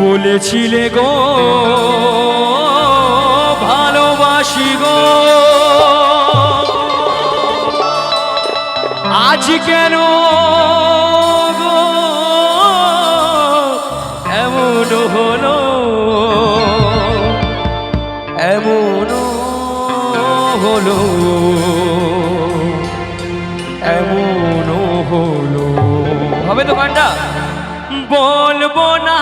বলেছিলে গো, ভালোবাসি গো। আজ কেন গো? এমন হলো, এমন হবে তো গানটা বলব না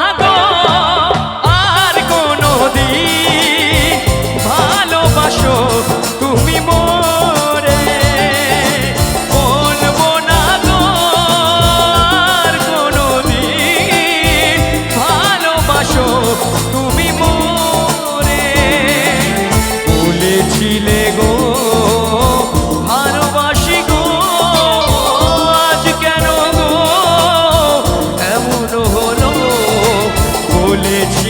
college.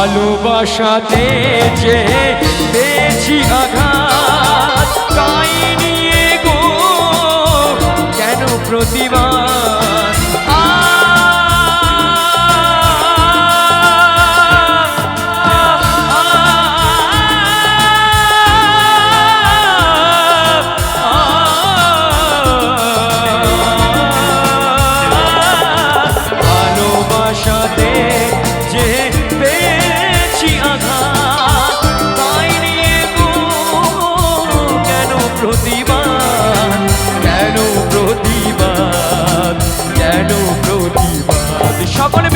ভালোবাসাতে চেয়ে সকলে